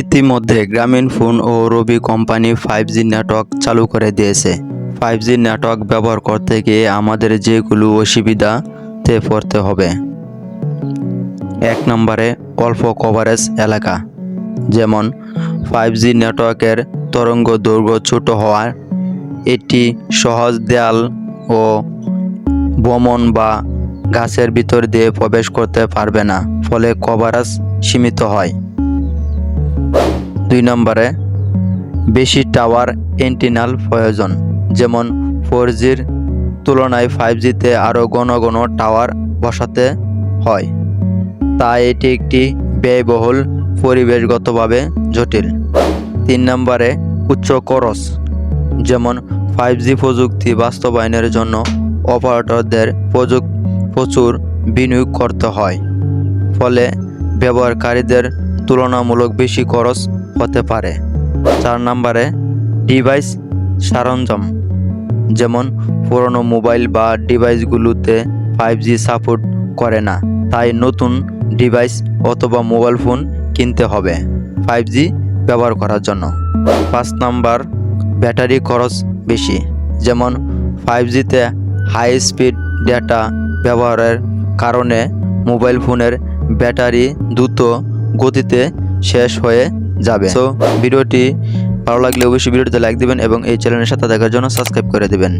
ইতিমধ্যে গ্রামীণ ফোন ও Robi company five G network চালু করে দিয়েছে। ফাইভ জি নেটওয়ার্ক ব্যবহার করতে গিয়ে আমাদের যেগুলো অসুবিধাতে পড়তে হবে। এক নম্বরে অল্প কভারেজ এলাকা, যেমন ফাইভ জি নেটওয়ার্কের তরঙ্গ দৈর্ঘ্য ছোট হওয়ার এটি সহজ দেয়াল ও ভ্রমণ বা গাছের ভিতর দিয়ে প্রবেশ করতে পারবে না, ফলে কভারেজ সীমিত হয়। দুই নম্বরে বেশি টাওয়ার এন্টিনাল প্রয়োজন, যেমন ফোর জির তুলনায় ফাইভ জিতে আরও ঘন ঘন টাওয়ার বসাতে হয়। তাই এটি একটি ব্যয়বহুল, পরিবেশগতভাবে জটিল। তিন নম্বরে উচ্চ খরচ, যেমন ফাইভ জি প্রযুক্তি বাস্তবায়নের জন্য অপারেটরদের প্রচুর বিনিয়োগ করতে হয়। ফলে ব্যবহারকারীদের তুলনামূলক বেশি খরচ হতে পারে। চার নম্বরে ডিভাইস সরঞ্জাম, যেমন পুরনো মোবাইল বা ডিভাইসগুলোতে ফাইভ জি সাপোর্ট করে না, তাই নতুন ডিভাইস অথবা মোবাইল ফোন কিনতে হবে ফাইভ জি ব্যবহার করার জন্য। পাঁচ নাম্বার, ব্যাটারি খরচ বেশি, যেমন ফাইভ জিতে হাই স্পিড ডেটা ব্যবহারের কারণে মোবাইল ফোনের ব্যাটারি দ্রুত গতিতে শেষ হয়ে যাবে। সো ভিডিওটি ভালো লাগলে অবশ্যই ভিডিওটিতে লাইক দিবেন এবং এই চ্যানেলের সাথে দেখার জন্য সাবস্ক্রাইব করে দিবেন।